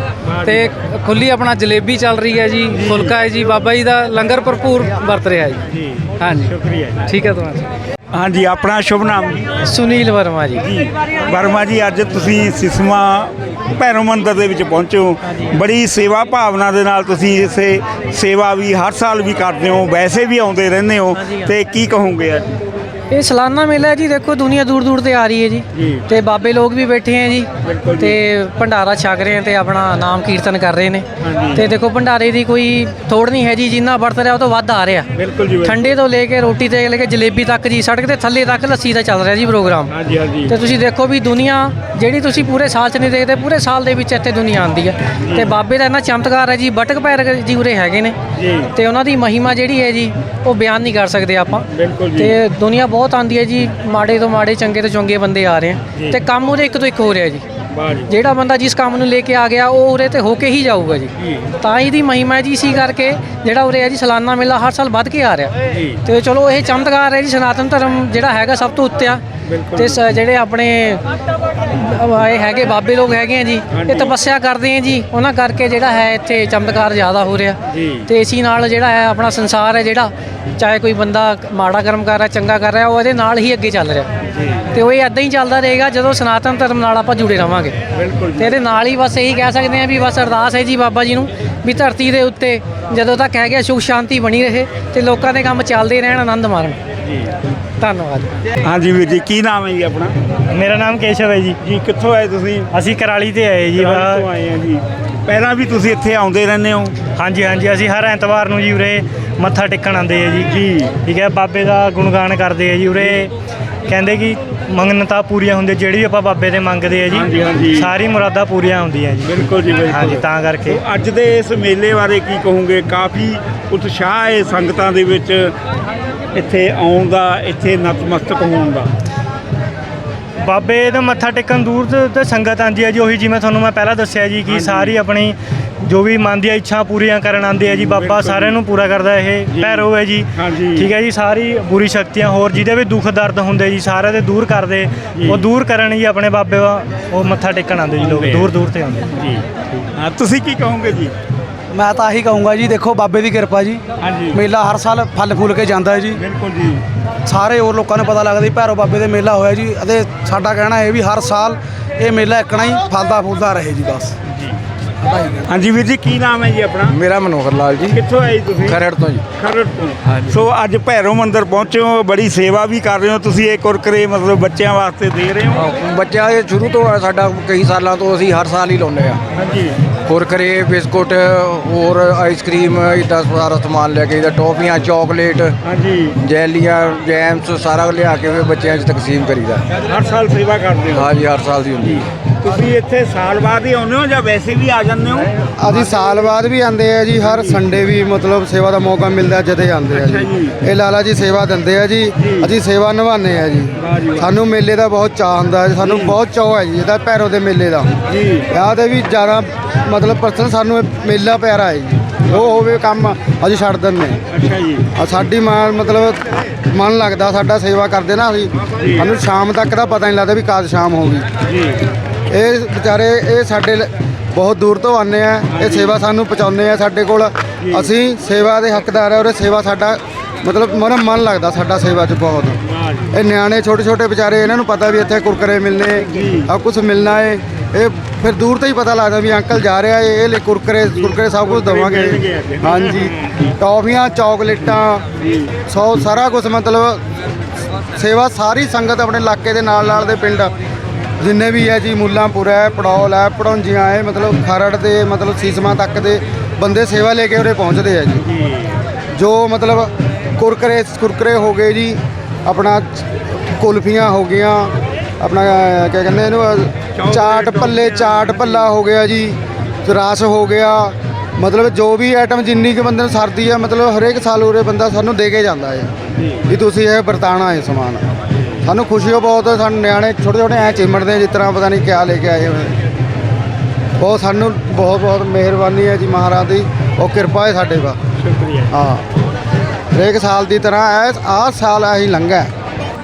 ਤੇ ਖੁੱਲੀ ਆਪਣਾ ਜਲੇਬੀ ਚੱਲ ਰਹੀ ਹੈ ਜੀ ਫੁਲਕਾ ਹੈ ਜੀ ਬਾਬਾ ਜੀ ਦਾ ਲੰਗਰ ਭਰਪੂਰ ਵਰਤ ਰਿਹਾ ਜੀ। ਜੀ। ਹਾਂਜੀ। ਸ਼ੁਕਰੀਆ ਠੀਕ ਹੈ ਤੁਹਾਨੂੰ ਹਾਂਜੀ ਆਪਣਾ ਸ਼ੁਭ ਨਾਮ? ਜੀ ਸੁਨੀਲ ਵਰਮਾ ਜੀ। ਜੀ ਵਰਮਾ ਜੀ ਅੱਜ ਤੁਸੀਂ ਸਿਸਮਾ ਭੈਰੋ ਮੰਦਿਰ ਦੇ ਵਿੱਚ ਪਹੁੰਚੇ ਹੋ। ਬੜੀ ਸੇਵਾ ਭਾਵਨਾ ਦੇ ਨਾਲ ਤੁਸੀਂ ਇਸੇ ਸੇਵਾ ਵੀ ਹਰ ਸਾਲ ਵੀ ਕਰਦੇ ਹੋ ਵੈਸੇ ਵੀ ਆਉਂਦੇ ਰਹਿੰਦੇ ਹੋ। ਤੇ ਕੀ ਕਹੋਗੇ ਅੱਜ? ਇਹ ਸਾਲਾਨਾ ਮੇਲਾ ਹੈ ਜੀ ਦੇਖੋ ਦੁਨੀਆ ਦੂਰ ਦੂਰ ਤੇ ਆ ਰਹੀ ਹੈ ਜੀ। ਤੇ ਬਾਬੇ ਲੋਕ ਵੀ ਬੈਠੇ ਹੈ ਜੀ। ਤੇ ਭੰਡਾਰਾ ਛਕ ਰਹੇ ਹੈ ਤੇ ਆਪਣਾ ਨਾਮ ਕੀਰਤਨ ਕਰ ਰਹੇ ਨੇ। ਤੇ ਦੇਖੋ ਭੰਡਾਰੇ ਦੀ ਕੋਈ ਥੋੜ ਨਹੀਂ ਹੈ ਜੀ ਜਿੰਨਾ ਵਰਤ ਰਿਹਾ ਉਹ ਤੋਂ ਵੱਧ ਆ ਰਿਹਾ ਬਿਲਕੁਲ ਜੀ ਬਿਲਕੁਲ। ਠੰਡੇ ਤੋਂ ਲੈ ਕੇ ਰੋਟੀ ਤੇ ਲੈ ਕੇ ਜਲੇਬੀ ਤੱਕ ਜੀ ਸੜਕ ਦੇ ਥੱਲੇ ਤੱਕ ਲੱਸੀ ਦਾ ਚੱਲ ਰਿਹਾ ਜੀ ਪ੍ਰੋਗਰਾਮ ਹਾਂਜੀ ਹਾਂਜੀ ਤੇ ਤੁਸੀਂ ਦੇਖੋ ਵੀ ਦੁਨੀਆ ਜਿਹੜੀ ਤੁਸੀਂ ਪੂਰੇ ਸਾਲ ਚ ਨਹੀਂ ਦੇਖਦੇ ਪੂਰੇ ਸਾਲ ਦੇ ਵਿੱਚ ਇੱਥੇ ਦੁਨੀਆ ਆਉਂਦੀ ਹੈ ਤੇ ਬਾਬੇ ਦਾ ਇੰਨਾ ਚਮਤਕਾਰ ਹੈ ਜੀ ਬਟਕ ਪੈਰ ਜੀ ਉਰੇ ਹੈਗੇ ਨੇ। ਤੇ ਉਹਨਾਂ ਦੀ ਮਹਿਮਾ ਜਿਹੜੀ ਹੈ ਜੀ ਉਹ ਬਿਆਨ ਨਹੀਂ ਕਰ ਸਕਦੇ ਆਪਾਂ। ਤੇ ਦੁਨੀਆ ਬਹੁਤ ਆਉਂਦੀ ਹੈ ਜੀ ਮਾੜੇ ਤੋਂ ਮਾੜੇ ਚੰਗੇ ਤੋਂ ਚੰਗੇ ਬੰਦੇ ਆ ਰਹੇ। ਆ ਤੇ ਕੰਮ ਉਹਦੇ ਇੱਕ ਤੋਂ ਇੱਕ ਹੋ ਰਿਹਾ ਜੀ ਜਿਹੜਾ ਬੰਦਾ ਜਿਸ ਕੰਮ ਨੂੰ ਲੈ ਕੇ ਆ ਗਿਆ ਉਹ ਉਰੇ ਤੇ ਹੋ ਕੇ ਹੀ ਜਾਊਗਾ ਜੀ। ਤਾਂ ਇਹਦੀ ਮਹਿਮਾ ਜੀ ਇਸੀ ਕਰਕੇ ਜਿਹੜਾ ਉਰੇ ਹੈ ਜੀ ਸਾਲਾਨਾ ਮੇਲਾ ਹਰ ਸਾਲ ਵੱਧ ਕੇ ਆ ਰਿਹਾ। ਤੇ ਚਲੋ ਇਹ ਚਮਤਕਾਰ ਹੈ ਜੀ ਸਨਾਤਨ ਧਰਮ ਜਿਹੜਾ ਹੈਗਾ ਸਭ ਤੋਂ ਉੱਤੇ ਆ। ਤੇ ਸ- ਜਿਹੜੇ ਆਪਣੇ ਅਹ ਇਹ ਹੈਗੇ ਬਾਬੇ ਲੋਕ ਹੈਗੇ ਆ ਜੀ। ਇਹ ਤਪੱਸਿਆ ਕਰਦੇ ਆ ਜੀ ਉਹਨਾਂ ਕਰਕੇ ਜਿਹੜਾ ਹੈ ਇੱਥੇ ਚਮਤਕਾਰ ਜ਼ਿਆਦਾ ਹੋ ਰਿਹਾ ਜੀ। ਤੇ ਇਸੀ ਨਾਲ ਜਿਹੜਾ ਹੈ ਆਪਣਾ ਸੰਸਾਰ ਹੈ ਜਿਹੜਾ ਚਾਹੇ ਕੋਈ ਬੰਦਾ ਮਾੜਾ ਕਰਮ ਕਰ ਰਿਹਾ ਚੰਗਾ ਕਰ ਰਿਹਾ ਉਹ ਇਹਦੇ ਨਾਲ ਹੀ ਅੱਗੇ ਚੱਲ ਰਿਹਾ ਤੇ ਉਹ ਇਹ ਐਦਾਂ ਹੀ ਚੱਲਦਾ ਰਹੇਗਾ ਜਦੋਂ ਸਨਾਤਨ ਧਰਮ ਨਾਲ ਆਪਾਂ ਜੁੜੇ ਰਵਾਂਗੇ ਬਿਲਕੁਲ ਜੀ। ਤੇ ਇਹਦੇ ਨਾਲ ਹੀ ਬਸ ਇਹੀ ਕਹਿ ਸਕਦੇ ਆ ਵੀ ਬਸ ਅਰਦਾਸ ਹੈ ਜੀ ਬਾਬਾ ਜੀ ਨੂੰ ਵੀ ਧਰਤੀ ਦੇ ਉੱਤੇ ਜਦੋਂ ਤੱਕ ਹੈਗਾ ਸੁਖ ਸ਼ਾਂਤੀ ਬਣੀ ਰਹੇ ਤੇ ਲੋਕਾਂ ਦੇ ਕੰਮ ਚੱਲਦੇ ਰਹਿਣ ਆਨੰਦ ਮਾਰਨ ਧੰਨਵਾਦ। ਹਾਂਜੀ ਵੀਰ ਜੀ ਕੀ ਨਾਮ ਹੈ ਜੀ ਆਪਣਾ? ਮੇਰਾ ਨਾਮ ਕੇਸ਼ਵ ਹੈ ਜੀ। ਜੀ ਕਿੱਥੋਂ ਆਏ ਤੁਸੀਂ? ਅਸੀਂ ਕਰਾਲੀ ਤੇ ਆਏ ਜੀ ਕਿਹੜਾ ਤੋਂ ਆਏ ਆ ਜੀ। ਪਹਿਲਾਂ ਵੀ ਤੁਸੀਂ ਇੱਥੇ ਆਉਂਦੇ ਰਹਿੰਦੇ ਹੋ? ਹਾਂਜੀ ਹਾਂਜੀ ਅਸੀਂ ਹਰ ਐਤਵਾਰ ਨੂੰ ਜੀ ਉਰੇ ਮੱਥਾ ਟੇਕਣ ਆਉਂਦੇ ਆ ਜੀ। ਜੀ। ਠੀਕ ਹੈ ਬਾਬੇ ਦਾ ਗੁਣਗਾਨ ਕਰਦੇ ਆ ਜੀ ਉਰੇ। ਕਹਿੰਦੇ ਕਿ ਮੰਗਨਤਾ ਪੂਰੀਆਂ ਹੁੰਦੀਆਂ ਜਿਹੜੀ ਵੀ ਆਪਾਂ ਬਾਬੇ ਦੇ ਮੰਗਦੇ ਆ ਹਾਂਜੀ, ਜੀ। ਸਾਰੀ ਮੁਰਾਦਾਂ ਪੂਰੀਆਂ ਹੁੰਦੀਆਂ ਜੀ। ਬਿਲਕੁਲ ਜੀ ਬਿਲਕੁਲ। ਹਾਂਜੀ ਤਾਂ ਕਰਕੇ। ਅੱਜ ਦੇ ਇਸ ਮੇਲੇ ਬਾਰੇ ਕੀ ਕਹੋਗੇ? ਕਾਫੀ ਉਤਸ਼ਾਹ ਹੈ ਸੰਗਤਾਂ ਦੇ ਵਿੱਚ ਇੱਥੇ ਆਉਣ ਦਾ ਇੱਥੇ ਨਤਮਸਤਕ ਹੋਣ ਦਾ। ਬਾਬੇ ਦਾ ਮੱਥਾ ਟੇਕਣ ਦੂਰ ਤੋਂ ਸੰਗਤ ਆਉਂਦੀ ਹੈ ਜੀ ਉਹੀ ਜਿਵੇਂ ਤੁਹਾਨੂੰ ਮੈਂ ਪਹਿਲਾਂ ਦੱਸਿਆ ਜੀ ਕਿ। ਸਾਰੀ ਆਪਣੀ ਜੋ ਵੀ ਮਨ ਦੀਆਂ ਇੱਛਾ ਪੂਰੀਆਂ ਕਰਨ ਆਉਂਦੇ ਆ ਜੀ ਬਾਬਾ ਸਾਰਿਆਂ ਨੂੰ ਪੂਰਾ ਕਰਦਾ ਇਹ। ਭੈਰੋ ਹੈ ਜੀ। ਠੀਕ ਹੈ ਜੀ ਸਾਰੀ ਬੁਰੀ ਸ਼ਕਤੀਆਂ ਹੋਰ ਜਿਹਦੇ ਵੀ ਦੁੱਖ ਦਰਦ ਹੁੰਦੇ ਜੀ ਸਾਰਿਆਂ ਦੇ ਦੂਰ ਕਰਦੇ। ਉਹ ਦੂਰ ਕਰਨ ਜੀ ਆਪਣੇ ਬਾਬੇ ਦਾ ਉਹ ਮੱਥਾ ਟੇਕਣ ਆਉਂਦੇ ਜੀ ਲੋਕ। ਦੂਰ ਦੂਰ ਤੇ ਆਉਂਦੇ। ਜੀ। ਹਾਂ ਤੁਸੀਂ ਕੀ ਕਹੋਗੇ ਜੀ? ਮੈਂ ਤਾਂ ਆਹੀ ਕਹੂੰਗਾ ਜੀ ਦੇਖੋ ਬਾਬੇ ਦੀ ਕਿਰਪਾ ਜੀ। ਹਾਂਜੀ। ਮੇਲਾ ਹਰ ਸਾਲ ਫਲ ਫੁੱਲ ਕੇ ਜਾਂਦਾ ਹੈ ਜੀ। ਬਿਲਕੁਲ ਜੀ। ਸਾਰੇ ਹੋਰ ਲੋਕਾਂ ਨੂੰ ਪਤਾ ਲੱਗਦਾ ਭੈਰੋ ਬਾਬੇ ਦੇ ਮੇਲਾ ਹੋਇਆ ਜੀ। ਅਤੇ ਸਾਡਾ ਕਹਿਣਾ ਇਹ ਵੀ ਹਰ ਸਾਲ ਇਹ ਮੇਲਾ ਇੱਕਣਾ ਹੀ ਫਲਦਾ ਫੁੱਲਦਾ ਰਹੇ ਜੀ ਬਸ। ਹਾਂਜੀ ਵੀਰ ਜੀ ਕੀ ਨਾਮ ਹੈ ਜੀ ਆਪਣਾ? ਮੇਰਾ ਮਨੋਹਰ ਲਾਲ ਜੀ। ਕਿੱਥੋਂ ਆਏ ਜੀ ਤੁਸੀਂ? ਖਰੜ ਤੋਂ ਜੀ। ਖਰੜ ਤੋਂ। ਸੋ ਅੱਜ ਭੈਰੋ ਮੰਦਿਰ ਪਹੁੰਚੇ ਹੋ ਬੜੀ ਸੇਵਾ ਵੀ ਕਰ ਰਹੇ ਹੋ ਤੁਸੀਂ ਇਹ ਕੁਰਕਰੇ ਮਤਲਬ ਬੱਚਿਆਂ ਵਾਸਤੇ ਦੇ ਰਹੇ ਹੋ? ਬੱਚਿਆਂ ਦੇ ਸ਼ੁਰੂ ਤੋਂ ਆ ਸਾਡਾ ਕਈ ਸਾਲਾਂ ਤੋਂ ਅਸੀਂ ਹਰ ਸਾਲ ਹੀ ਲਾਉਂਦੇ ਆ। ਹਾਂਜੀ। ਕੁਰਕਰੇ ਬਿਸਕੁਟ ਹੋਰ ਆਈਸਕ੍ਰੀਮ ਇਦਾਂ ਸਾਰਾ ਸਮਾਨ ਲੈ ਕੇ ਇਹਦਾ ਟੌਫੀਆਂ ਚਾਕਲੇਟ ਹਾਂਜੀ। ਜੈਲੀਆਂ ਜੈਮਸ ਸਾਰਾ ਲਿਆ ਕੇ ਬੱਚਿਆਂ 'ਚ ਤਕਸੀਮ ਕਰੀਦਾ। ਹਰ ਸਾਲ ਸੇਵਾ ਕਰਦੇ ਹੋ? ਹਾਂਜੀ ਹਰ ਸਾਲ ਦੀ ਹੁੰਦੀ। ਤੁਸੀਂ ਇੱਥੇ ਸਾਲ ਬਾਅਦ ਹੀ ਆਉਂਦੇ ਹੋ ਜਾਂ ਵੈਸੇ ਵੀ ਆ ਜਾਂਦੇ ਹੋ? ਅਸੀਂ ਸਾਲ ਬਾਅਦ ਵੀ ਆਉਂਦੇ ਆ ਜੀ ਹਰ ਸੰਡੇ ਵੀ ਮਤਲਬ ਸੇਵਾ ਦਾ ਮੌਕਾ ਮਿਲਦਾ ਜਦੇ ਆਉਂਦੇ ਆ ਜੀ। ਇਹ ਲਾਲਾ ਜੀ ਸੇਵਾ ਦਿੰਦੇ ਆ ਜੀ ਅਸੀਂ ਸੇਵਾ ਨਿਭਾਉਂਦੇ ਆ ਜੀ। ਸਾਨੂੰ ਮੇਲੇ ਦਾ ਬਹੁਤ ਚਾਅ ਹੁੰਦਾ ਹੈ ਸਾਨੂੰ ਬਹੁਤ ਚਾਅ ਹੈ ਜੀ ਇਹਦਾ ਭੈਰੋ ਦੇ ਮੇਲੇ ਦਾ। ਜੀ। ਵਿਆਹ ਦੇ ਵੀ ਜ਼ਿਆਦਾ ਮਤਲਬ ਪਰਸਨ ਸਾਨੂੰ ਮੇਲਾ ਪਿਆਰਾ ਹੈ ਜੀ। ਉਹ ਹੋਵੇ ਕੰਮ ਅਸੀਂ ਛੱਡ ਦਿੰਦੇ ਅੱਛਾ ਜੀ। ਆ ਸਾਡੀ ਮਾਂ ਮਤਲਬ ਮਨ ਲੱਗਦਾ ਸਾਡਾ ਸੇਵਾ ਕਰਦੇ ਨਾ ਅਸੀਂ। ਸਾਨੂੰ ਸ਼ਾਮ ਤੱਕ ਦਾ ਪਤਾ ਨਹੀਂ ਲੱਗਦਾ ਵੀ ਕਦ ਸ਼ਾਮ ਹੋ ਗਈ। ਜੀ। ਇਹ ਵਿਚਾਰੇ, ਇਹ ਸਾਡੇ ਲ- ਬਹੁਤ ਦੂਰ ਤੋਂ ਆਉਂਦੇ ਆ। ਇਹ ਸੇਵਾ ਸਾਨੂੰ ਪਹੁੰਚਾਉਂਦੇ ਆ ਸਾਡੇ ਕੋਲ। ਅਸੀਂ ਸੇਵਾ ਦੇ ਹੱਕਦਾਰ ਆ ਔਰ ਇਹ ਸੇਵਾ ਸਾਡਾ, ਮਤਲਬ ਮਨ ਮਨ ਲੱਗਦਾ ਸਾਡਾ ਸੇਵਾ 'ਚ ਬਹੁਤ। ਵਾਹ ਜੀ ਇਹ ਨਿਆਣੇ ਛੋਟੇ ਛੋਟੇ ਵਿਚਾਰੇ, ਇਹਨਾਂ ਨੂੰ ਪਤਾ ਵੀ ਇੱਥੇ ਕੁਰਕਰੇ ਮਿਲਨੇ ਆ ਕੁਝ ਮਿਲਣਾ ਏ। ਇਹ ਫਿਰ ਦੂਰ ਤੋਂ ਹੀ ਪਤਾ ਲੱਗਦਾ ਵੀ ਅੰਕਲ ਜਾ ਰਿਹਾ ਏ, ਇਹ ਲਈ ਕੁਰਕਰੇ ਕੁਰਕਰੇ ਸਭ ਕੁਝ ਮਿਲਣਗੇ ਦਵਾਂਗੇ। ਅੱਜ। ਹਾਂਜੀ। ਟੌਫੀਆਂ, ਚਾਕਲੇਟਾਂ, ਸੌ ਸਾਰਾ ਕੁਝ ਮਤਲਬ, ਸੇਵਾ ਸਾਰੀ ਸੰਗਤ ਆਪਣੇ ਇਲਾਕੇ ਦੇ ਨਾਲ ਨਾਲ ਦੇ ਪਿੰਡ ਜਿੰਨੇ ਵੀ ਹੈ ਜੀ, ਮੁੱਲਾਂਪੁਰ ਹੈ, ਪੜੌਲ ਹੈ, ਪੜੌਂਜੀਆਂ ਹੈ, ਮਤਲਬ ਖਰੜ ਦੇ, ਮਤਲਬ ਸੀਸਮਾ ਤੱਕ ਦੇ ਬੰਦੇ ਸੇਵਾ ਲੈ ਕੇ ਉਰੇ ਪਹੁੰਚਦੇ ਆ ਜੀ। ਜੋ ਮਤਲਬ ਕੁਰਕਰੇ ਕੁਰਕਰੇ ਹੋ ਗਏ ਜੀ, ਆਪਣਾ ਕੁਲਫੀਆਂ ਹੋ ਗਈਆਂ, ਆਪਣਾ ਕੀ ਕਹਿੰਦੇ ਇਹਨੂੰ ਚਾਟ ਭੱਲੇ, ਚਾਟ ਭੱਲਾ ਹੋ ਗਿਆ ਜੀ, ਰਸ ਹੋ ਗਿਆ, ਮਤਲਬ ਜੋ ਵੀ ਆਈਟਮ ਜਿੰਨੀ ਕਿ ਬੰਦੇ ਨੂੰ ਸਰਦੀ ਹੈ ਮਤਲਬ ਹਰੇਕ ਸਾਲ ਉਰੇ ਬੰਦਾ ਸਾਨੂੰ ਦੇ ਕੇ ਜਾਂਦਾ ਹੈ ਵੀ ਤੁਸੀਂ ਇਹ ਵਰਤਾਣਾ ਹੈ ਸਮਾਨ। ਸਾਨੂੰ ਖੁਸ਼ੀ ਹੋ ਬਹੁਤ ਹੈ, ਸਾਨੂੰ ਨਿਆਣੇ ਛੋਟੇ ਛੋਟੇ ਐ ਚਿਮੜਦੇ ਆ ਜਿਸ ਤਰ੍ਹਾਂ ਪਤਾ ਨਹੀਂ ਕਿਆ ਲੈ ਕੇ ਆਏ ਹੋਏ। ਬਹੁਤ ਸਾਨੂੰ ਬਹੁਤ ਬਹੁਤ ਮਿਹਰਬਾਨੀ ਹੈ ਜੀ ਮਹਾਰਾਜ ਦੀ ਉਹ ਕਿਰਪਾ ਹੈ ਸਾਡੇ ਪਾ ਸ਼ੁਕਰੀਆ ਹਾਂ। ਹਰੇਕ ਸਾਲ ਦੀ ਤਰ੍ਹਾਂ ਐ ਆਹ ਸਾਲ ਅਸੀਂ ਲੰਘਾ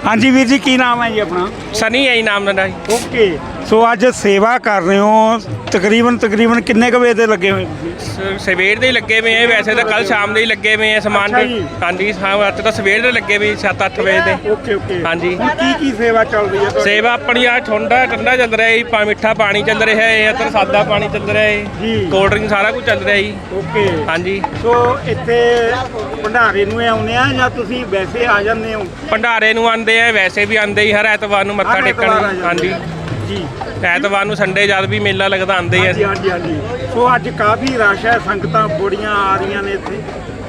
ਹਾਂਜੀ ਵੀਰ ਜੀ ਕੀ ਨਾਮ ਹੈ ਜੀ ਆਪਣਾ? ਸਨੀ ਹੈ ਜੀ ਨਾਮ ਦਾ ਜੀ। ਓਕੇ ਸੋ ਅੱਜ ਸੇਵਾ ਕਰ ਰਹੇ ਹੋ ਤਕਰੀਬਨ ਤਕਰੀਬਨ ਕਿੰਨੇ ਕੁ ਵਜੇ ਤੇ ਲੱਗੇ ਹੋਏ? ਤੁਸੀਂ ਸ- ਸਵੇਰ ਦੇ ਹੀ ਲੱਗੇ ਹੋਏ ਆ ਵੈਸੇ ਤਾਂ ਕੱਲ ਸ਼ਾਮ ਦੇ ਹੀ ਲੱਗੇ ਹੋਏ ਆ ਸਮਾਨ ਅੱਛਾ ਜੀ। ਹਾਂਜੀ ਹਾਂ ਅੱਜ ਤਾਂ ਸਵੇਰ ਦੇ ਲੱਗੇ ਹੋਏ 7-8 ਵਜੇ ਦੇ। Okay okay. ਹਾਂਜੀ। ਹੁਣ ਕੀ ਕੀ ਸੇਵਾ ਚੱਲ ਰਹੀ ਹੈ ਤੁਹਾਡੀ? ਸੇਵਾ ਆਪਣੀ ਆ ਠੰਡਾ ਠੰਡਾ ਚੱਲ ਰਿਹਾ ਜੀ ਪਾ ਮਿੱਠਾ ਪਾਣੀ ਚੱਲ ਰਿਹਾ ਹੈ ਇੱਧਰ ਸਾਦਾ ਪਾਣੀ ਚੱਲ ਰਿਹਾ ਹੈ ਜੀ। ਕੋਲਡ ਡਰਿੰਕ ਸਾਰਾ ਕੁਝ ਚੱਲ ਰਿਹਾ ਜੀ। ਓਕੇ। ਹਾਂਜੀ। ਸੋ ਇੱਥੇ ਭੰਡਾਰੇ ਨੂੰ ਆਉਨੇ ਆ ਜਾਂ ਤੁਸੀਂ ਵੈਸੇ ਆ ਜਾਂਦੇ ਹੋ? ਭੰਡਾਰੇ ਨੂੰ ਆਂਦੇ ਆ ਵੈਸੇ ਵੀ ਆਂਦੇ ਹੀ ਹਰ ਐਤਵਾਰ ਨੂੰ ਮੱਥਾ ਹਰ ਟੇਕਣ। ਐਤਵਾਰ ਆ ਜਾਂਦੇ ਹਾਂਜੀ। ਜੀ। ਐਤਵਾਰ ਨੂੰ ਸੰਡੇ ਜਦ ਵੀ ਮੇਲਾ ਲੱਗਦਾ ਆਂਦੇ ਹੀ ਹਾਂਜੀ ਆ। ਹਾਂਜੀ ਹਾਂਜੀ ਸੋ ਅੱਜ ਕਾਫੀ ਰਸ਼ ਹੈ ਸੰਗਤਾਂ ਬੜੀਆਂ ਆ ਰਹੀਆਂ ਨੇ ਇੱਥੇ।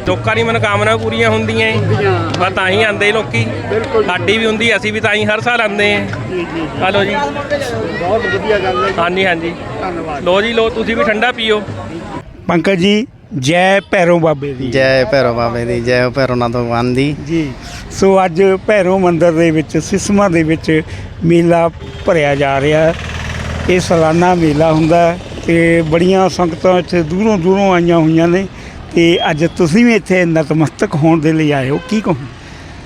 ਲੋਕਾਂ ਦੀ ਮਨੋਕਾਮਨਾ ਪੂਰੀਆਂ ਹੁੰਦੀਆਂ ਏ। ਬਸ ਤਾਂ ਹੀ ਆਂਦੇ ਲੋਕੀ। ਬਿਲਕੁਲ। ਸਾਡੀ ਵੀ ਹੁੰਦੀ ਅਸੀਂ ਵੀ ਤਾਂ ਹੀ ਹਰ ਸਾਲ ਆਂਦੇ ਆ। ਜੀ ਜੀ ਜੀ। ਹਲੋ ਜੀ। ਬਹੁਤ ਵਧੀਆ ਗੱਲ ਹੈ ਜੀ। ਹਾਂਜੀ ਹਾਂਜੀ। ਧੰਨਵਾਦ। ਲੋ ਜੀ ਲੋ ਤੁਸੀਂ ਵੀ ਠੰਡਾ ਪੀਓ। ਪੰਕਜ ਜੀ ਜੈ ਭੈਰੋ ਬਾਬੇ ਦੀ। ਜੈ ਭੈਰੋ ਬਾਬੇ ਦੀ ਜੈ ਭੈਰੋ ਨਾਥ ਭਗਵਾਨ ਦੀ। ਜੀ। ਸੋ ਅੱਜ ਭੈਰੋ ਮੰਦਿਰ ਦੇ ਵਿੱਚ ਸਿਸਮਾ ਦੇ ਵਿੱਚ ਮੇਲਾ ਭਰਿਆ ਜਾ ਰਿਹਾ। ਹੈ। ਇਹ ਸਾਲਾਨਾ ਮੇਲਾ ਹੁੰਦਾ ਹੈ ਤੇ ਬੜੀਆਂ ਸੰਗਤਾਂ ਇੱਥੇ ਦੂਰੋਂ ਦੂਰੋਂ ਆਈਆਂ ਹੋਈਆਂ ਨੇ ਤੇ ਅੱਜ ਤੁਸੀਂ ਵੀ ਇੱਥੇ ਨਤਮਸਤਕ ਹੋਣ ਦੇ ਲਈ ਆਏ ਹੋ। ਕੀ ਕਹੋ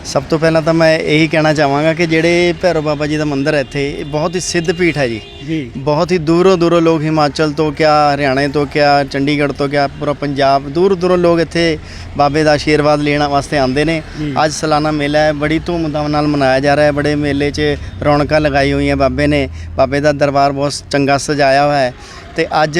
ਸਭ ਤੋਂ ਪਹਿਲਾਂ ਤਾਂ ਮੈਂ ਇਹੀ ਕਹਿਣਾ ਚਾਹਾਂਗਾ ਕਿ ਜਿਹੜੇ ਭੈਰੋ ਬਾਬਾ ਜੀ ਦਾ ਮੰਦਿਰ ਹੈ ਇੱਥੇ ਇਹ ਬਹੁਤ ਹੀ ਸਿੱਧ ਪੀਠ ਹੈ ਜੀ। ਜੀ। ਬਹੁਤ ਹੀ ਦੂਰੋਂ ਦੂਰੋਂ ਲੋਕ ਹਿਮਾਚਲ ਤੋਂ ਕਿਆ ਹਰਿਆਣੇ ਤੋਂ ਕਿਆ ਚੰਡੀਗੜ੍ਹ ਤੋਂ ਕਿਆ ਪੂਰਾ ਪੰਜਾਬ ਦੂਰ ਦੂਰੋਂ ਲੋਕ ਇੱਥੇ ਬਾਬੇ ਦਾ ਆਸ਼ੀਰਵਾਦ ਲੈਣ ਵਾਸਤੇ ਆਉਂਦੇ ਨੇ। ਅੱਜ ਸਾਲਾਨਾ ਮੇਲਾ ਹੈ ਬੜੀ ਧੂਮਧਾਮ ਨਾਲ ਮਨਾਇਆ ਜਾ ਰਿਹਾ ਹੈ ਬੜੇ ਮੇਲੇ 'ਚ ਰੌਣਕਾਂ ਲਗਾਈ ਹੋਈਆਂ ਬਾਬੇ ਨੇ। ਬਾਬੇ ਦਾ ਦਰਬਾਰ ਬਹੁਤ ਚੰਗਾ ਸਜਾਇਆ ਹੋਇਆ ਹੈ। ਤੇ ਅੱਜ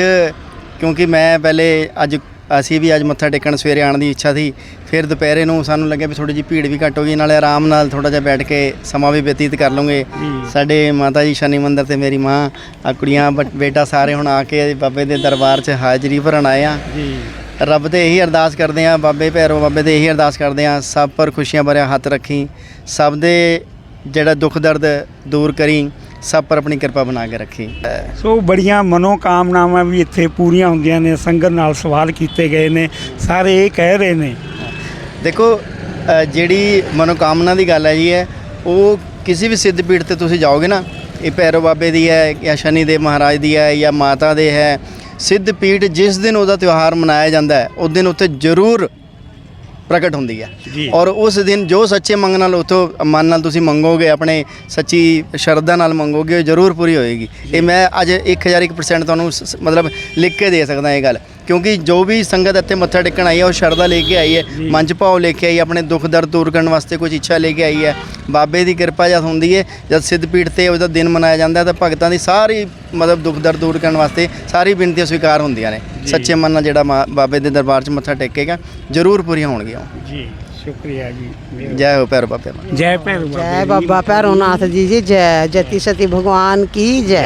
ਕਿਉਂਕਿ ਮੈਂ ਪਹਿਲੇ ਅੱਜ ਅਸੀਂ ਵੀ ਅੱਜ ਮੱਥਾ ਟੇਕਣ ਸਵੇਰੇ ਆਉਣ ਦੀ ਇੱਛਾ ਸੀ। ਫਿਰ ਦੁਪਹਿਰੇ ਨੂੰ ਸਾਨੂੰ ਲੱਗਿਆ ਵੀ ਥੋੜੀ ਜਿਹੀ ਭੀੜ ਵੀ ਘੱਟ ਹੋ ਗਈ ਨਾਲੇ ਆਰਾਮ ਨਾਲ ਥੋੜਾ ਜਿਹਾ ਬੈਠ ਕੇ ਸਮਾਂ ਵੀ ਬਤੀਤ ਕਰ ਲਵਾਂਗੇ। ਜੀ। ਸਾਡੇ ਮਾਤਾ ਜੀ ਸ਼ਨੀ ਮੰਦਿਰ ਤੇ ਮੇਰੀ ਮਾਂ ਆ ਕੁੜੀਆਂ ਬੇਟਾ ਸਾਰੇ ਹੁਣ ਆ ਕੇ ਬਾਬੇ ਦੇ ਦਰਬਾਰ 'ਚ ਹਾਜ਼ਰੀ ਭਰਨ ਆਏ ਆ। ਜੀ। ਰੱਬ ਤੇ ਇਹੀ ਅਰਦਾਸ ਕਰਦੇ ਆ ਬਾਬੇ ਭੈਰੋ ਬਾਬੇ ਤੇ ਇਹੀ ਅਰਦਾਸ ਕਰਦੇ ਆ ਸਭ ਪਰ ਖੁਸ਼ੀਆਂ ਭਰਿਆ ਹੱਥ ਰੱਖੀ ਸਭ ਦੇ ਜਿਹੜਾ ਦੁੱਖ ਦਰਦ ਦੂਰ ਕਰੀ ਸਭ ਪਰ ਆਪਣੀ ਕਿਰਪਾ ਬਣਾ ਕੇ ਰੱਖੀ। ਸੋ ਬੜੀਆਂ ਮਨੋਕਾਮਨਾਵਾਂ ਵੀ ਇੱਥੇ ਪੂਰੀਆਂ ਹੁੰਦੀਆਂ ਨੇ ਸੰਗਤ ਨਾਲ ਸਵਾਲ ਕੀਤੇ ਗਏ ਨੇ ਸਾਰੇ ਇਹ ਕਹਿ ਰਹੇ ਨੇ। ਦੇਖੋ ਜਿਹੜੀ ਮਨੋਕਾਮਨਾ ਦੀ ਗੱਲ ਹੈ ਜੀ ਹੈ ਉਹ ਕਿਸੇ ਵੀ ਸਿੱਧ ਪੀਠ ਤੇ ਤੁਸੀਂ ਜਾਓਗੇ ਨਾ ਇਹ ਭੈਰੋ ਬਾਬੇ ਦੀ ਹੈ ਜਾਂ ਸ਼ਨੀ ਦੇਵ ਮਹਾਰਾਜ ਦੀ ਹੈ ਜਾਂ ਮਾਤਾ ਦੇ ਹੈ ਸਿੱਧ ਪੀਠ ਜਿਸ ਦਿਨ ਉਹਦਾ ਤਿਉਹਾਰ ਮਨਾਇਆ ਜਾਂਦਾ ਹੈ ਉਸ ਦਿਨ ਉੱਥੇ ਜ਼ਰੂਰ ਪ੍ਰਗਟ ਹੁੰਦੀ ਹੈ। ਔਰ ਉਸ ਦਿਨ ਜੋ ਸੱਚੇ ਮੰਗ ਨਾਲ ਉਥੋਂ ਮਨ ਨਾਲ ਤੁਸੀਂ ਮੰਗੋਗੇ ਆਪਣੇ ਸੱਚੀ ਸ਼ਰਧਾ ਨਾਲ ਮੰਗੋਗੇ ਉਹ ਜ਼ਰੂਰ ਪੂਰੀ ਹੋਏਗੀ। ਇਹ ਮੈਂ ਅੱਜ 1001% ਤੁਹਾਨੂੰ ਮਤਲਬ ਲਿਖ ਕੇ ਦੇ ਸਕਦਾ ਇਹ ਗੱਲ। ਕਿਉਂਕਿ ਜੋ ਵੀ ਸੰਗਤ ਇੱਥੇ ਮੱਥਾ ਟੇਕਣ ਆਈ ਹੈ ਉਹ ਸ਼ਰਧਾ ਲੈ ਕੇ ਆਈ ਹੈ ਮਨ 'ਚ ਭਾਵ ਲੈ ਕੇ ਆਈ ਆਪਣੇ ਦੁੱਖ ਦਰਦ ਦੂਰ ਕਰਨ ਵਾਸਤੇ ਕੁਝ ਇੱਛਾ ਲੈ ਕੇ ਆਈ ਹੈ। ਬਾਬੇ ਦੀ ਕਿਰਪਾ ਜਦ ਹੁੰਦੀ ਹੈ ਜਦ ਸਿੱਧ ਪੀਠ ਤੇ ਉਹਦਾ ਦਿਨ ਮਨਾਇਆ ਜਾਂਦਾ ਤਾਂ ਭਗਤਾਂ ਦੀ ਸਾਰੀ ਮਤਲਬ ਦੁੱਖ ਦਰਦ ਦੂਰ ਕਰਨ ਵਾਸਤੇ ਸਾਰੀ ਬੇਨਤੀਆਂ ਸਵੀਕਾਰ ਹੁੰਦੀਆਂ ਨੇ। ਸੱਚੇ ਮਨ ਨਾਲ ਜਿਹੜਾ ਬਾਬੇ ਦੇ ਦਰਬਾਰ 'ਚ ਮੱਥਾ ਟੇਕੇਗਾ ਜ਼ਰੂਰ ਪੂਰੀਆਂ ਹੋਣਗੀਆਂ ਜੀ ਸ਼ੁਕਰੀਆ ਜੀ ਜੈ ਹੋ ਭੈਰੋ ਬਾਬੇ ਜੈ ਭੈਰੋ ਜੈ ਬਾਬਾ ਭੈਰੋਨਾਥ ਜੀ ਜੀ ਜੈ ਜਤੀ ਸਤੀ ਭਗਵਾਨ ਕੀ ਜੈ।